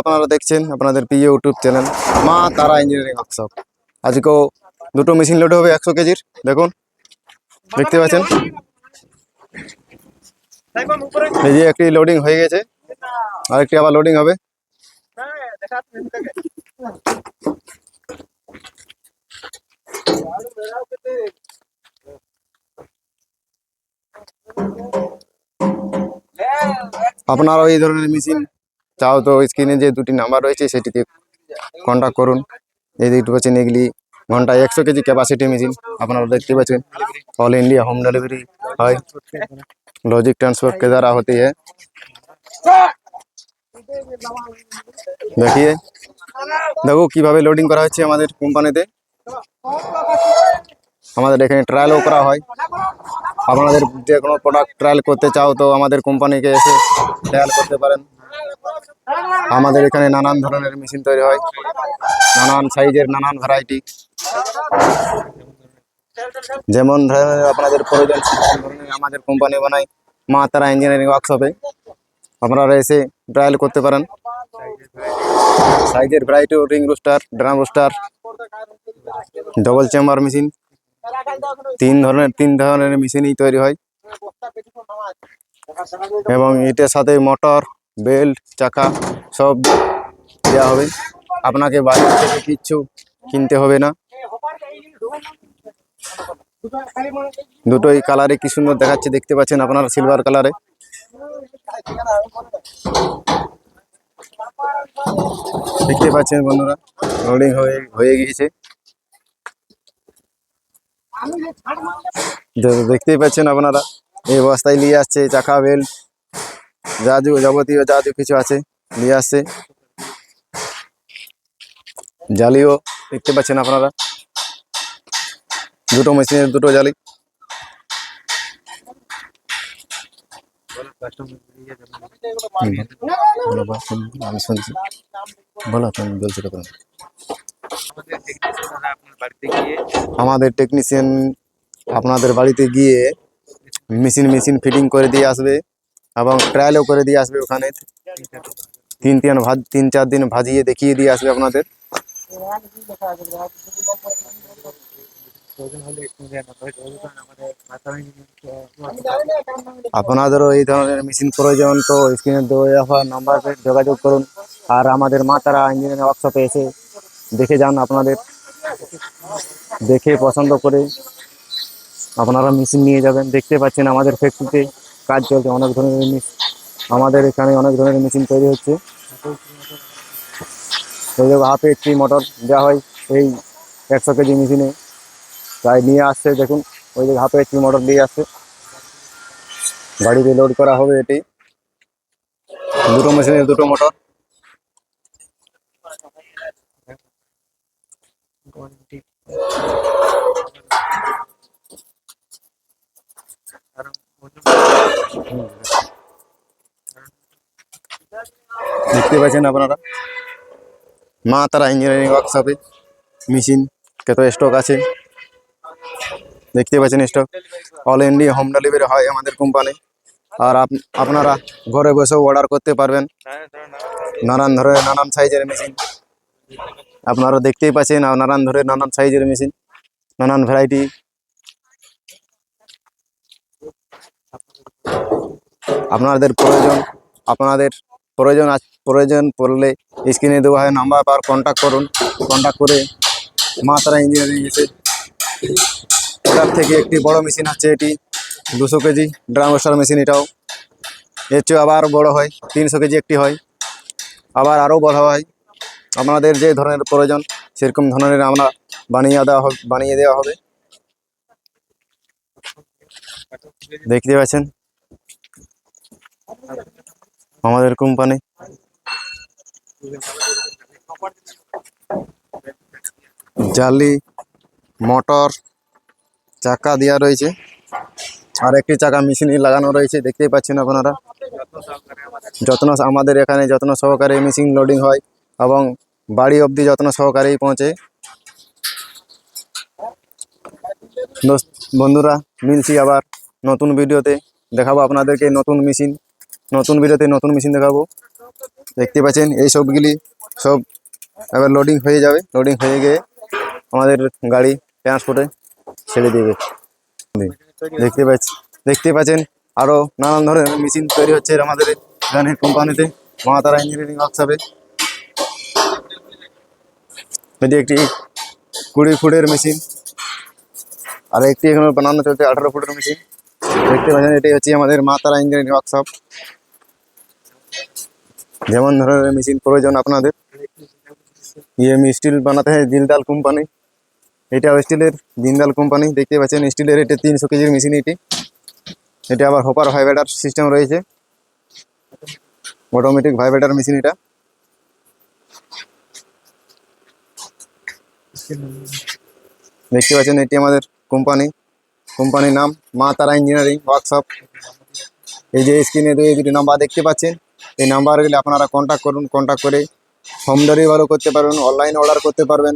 আপনারা দেখছেন আপনাদের প্রিয় ইউটিউব চ্যানেল মা তারা ইঞ্জিনিয়ারিং ওয়ার্কশপ আজকেও দুটো মেশিন লোড হবে একশো কেজির। দেখুন, দেখতে পাচ্ছেন? এই যে একটি লোডিং হয়ে গেছে, আরেকটি আবার লোডিং হবে। আপনারাও এই ধরনের মেশিন চাও তো স্ক্রিনে যে দুটি নাম্বার রয়েছে সেটিতে কন্ট্যাক্ট করুন এই দেখতে পাচ্ছেন এগুলি ঘন্টায় একশো কেজি ক্যাপাসিটি মেশিন আপনারা দেখতে পাচ্ছেন ऑल इंडिया होम डिलीवरी है लॉजिक ट्रांसपोर्ट के द्वारा होती है देखिए দেখো কিভাবে লোডিং করা হচ্ছে আমাদের কোম্পানিতে আমাদের এখানে ট্রায়ালও করা হয় আপনাদের যে কোনো প্রোডাক্ট ট্রায়াল করতে চাও তো আমাদের কোম্পানিকে এসে ট্রায়াল করতে পারেন আমাদের এখানে নানান ধরনের মেশিন তৈরি হয়। নানান সাইজের নানান ভ্যারাইটি যেমন আপনাদের প্রয়োজন আমাদের কোম্পানি বানায় মা তারা ইঞ্জিনিয়ারিং ওয়ার্কশপে আপনারা এসে ট্রায়াল করতে পারেন। সাইজের variety ring rooster drum rooster double chamber machine তিন ধরনের তিন ধরনের মেশিনই তৈরি হয়। এবং এটার সাথে মোটর বেল্ট, চাকা সব দেওয়া হবে। আপনাকে বাইরে থেকে কিচ্ছু কিনতে হবে না। দুটোই কালারে কি সুন্দর দেখাচ্ছে দেখতে পাচ্ছেন আপনারা সিলভার কালারে দেখতে পাচ্ছেন বন্ধুরা লোডিং হয়ে হয়ে গিয়েছে। দেখতেই পাচ্ছেন আপনারা, এই অবস্থায় নিয়ে আসছে চাকা, বেল্ট। যা যাবতীয় যা কিছু আছে, নিয়ে আসছে। জালিও দেখতে পাচ্ছেন আপনারা। দুটো মেশিনের দুটো জালি। শুনছি বলো আমাদের টেকনিশিয়ান আপনাদের বাড়িতে গিয়ে মেশিন মেশিন ফিটিং করে দিয়ে আসবে। এবং ট্রায়ালও করে দিয়ে আসবে ওখানে তিন তিন ভাজ তিন চার দিন ভাজিয়ে দেখিয়ে দিয়ে আসবে আপনাদের আপনাদেরও এই ধরনের মেশিন প্রয়োজন তো স্ক্রিনে দেওয়া নাম্বার যোগাযোগ করুন আর আমাদের মা তারা ইঞ্জিনিয়ারিং ওয়ার্কশপে এসে দেখে যান আপনাদের দেখে পছন্দ করে আপনারা মেশিন নিয়ে যাবেন দেখতে পাচ্ছেন আমাদের ফ্যাক্টরিতে কাজ চলছে, অনেক ধরনের আমাদের এখানে অনেক ধরনের মেশিন তৈরি হচ্ছে। হাফ এইচপি মোটর দেওয়া হয়, এই একশো কেজি মেশিনে তাই নিয়ে আসছে, দেখুন, ওই যে হাফ এইচপি মোটর দিয়ে আসছে। গাড়িতে লোড করা হবে এটি। দুটো মেশিনের দুটো মোটর দেখতে পাচ্ছেন আপনারা? মা তারা ইঞ্জিনিয়ারিং ওয়ার্কশপে মেশিন কত স্টক আছে? দেখতে পাচ্ছেন stock all India home delivery হয় আমাদের কোম্পানি আর আপ- আপনারা ঘরে বসেও অর্ডার করতে পারবেন। নানান ধরনের, নানান সাইজের মেশিন আপনারা দেখতেই পাচ্ছেন নানান ধরনের, নানান সাইজের মেশিন নানান ভ্যারাইটি আপনাদের প্রয়োজন আপনাদের প্রয়োজন প্রয়োজন পড়লে স্ক্রিনে দেওয়া হয় নাম্বার পার কন্ট্যাক্ট করুন। কন্ট্যাক্ট করে মা তারা ইঞ্জিনিয়ারিং এসে এটার থেকে একটি বড় মেশিন আছে এটি, দুশো কেজি ড্রাম মেশিন এটাও। এর চেয়ে আবার বড় হয়, তিনশো কেজি একটি হয়। আবার আরও বড় হয়। আপনাদের যে ধরনের প্রয়োজন, সেরকম ধরনের আমরা বানিয়ে দেওয়া হবে, বানিয়ে দেওয়া হবে। দেখতে পাচ্ছেন? আমাদের কোম্পানি জালি, মোটর, চাকা দেওয়া রয়েছে। আর একটি চাকা মেশিনে লাগানো রয়েছে, দেখতেই পাচ্ছেন আপনারা। যত্ন আমাদের এখানে যত্ন সহকারে মেশিন লোডিং হয় এবং বাড়ি অবধি যত্ন সহকারেই পৌঁছে। বন্ধুরা, মিলছি আবার নতুন ভিডিওতে দেখাবো আপনাদেরকে নতুন মেশিন নতুন ভিডিওতে নতুন মেশিন দেখাবো। দেখতে পাচ্ছেন, এই সবগুলি সব এবার লোডিং হয়ে যাবে। লোডিং হয়ে গিয়ে আমাদের গাড়ি ট্রান্সপোর্টে ছেড়ে দেবে। দেখতে পাচ্ছি, দেখতে পাচ্ছেন, আরও নানান ধরনের মেশিন তৈরি হচ্ছে আমাদের এখানে কোম্পানিতে মহাতারা ইঞ্জিনিয়ারিং ওয়ার্কশপে এটি একটি কুড়ি ফুটের মেশিন আর একটি এখানে বানানো চলছে আঠারো ফুটের মেশিন দেখতে পাচ্ছেন, এটি হচ্ছে আমাদের মা তারা ইঞ্জিনিয়ারিং ওয়ার্কশপ যেমন ধরনের মেশিন প্রয়োজন আপনাদের। ইএম স্টিল বানাতে হয় জিলদাল কোম্পানি এটা স্টিলের জিন্দাল কোম্পানি দেখতে পাচ্ছেন স্টিলের এটা তিনশো কেজির মেশিন এটি। এটা আবার হপার ভাইব্রেটার সিস্টেম রয়েছে। অটোমেটিক ভাইব্রেটার মেশিন এটা। দেখতে পাচ্ছেন, এটি আমাদের কোম্পানি কোম্পানির নাম মা তারা ইঞ্জিনিয়ারিং ওয়ার্কশপ এই যে স্ক্রিনে এই দুটি নাম্বার দেখতে পাচ্ছেন। এই নাম্বারগুলি আপনারা কন্ট্যাক্ট করুন কন্ট্যাক্ট করে হোম ডেলিভারিও করতে পারবেন অনলাইন অর্ডার করতে পারবেন।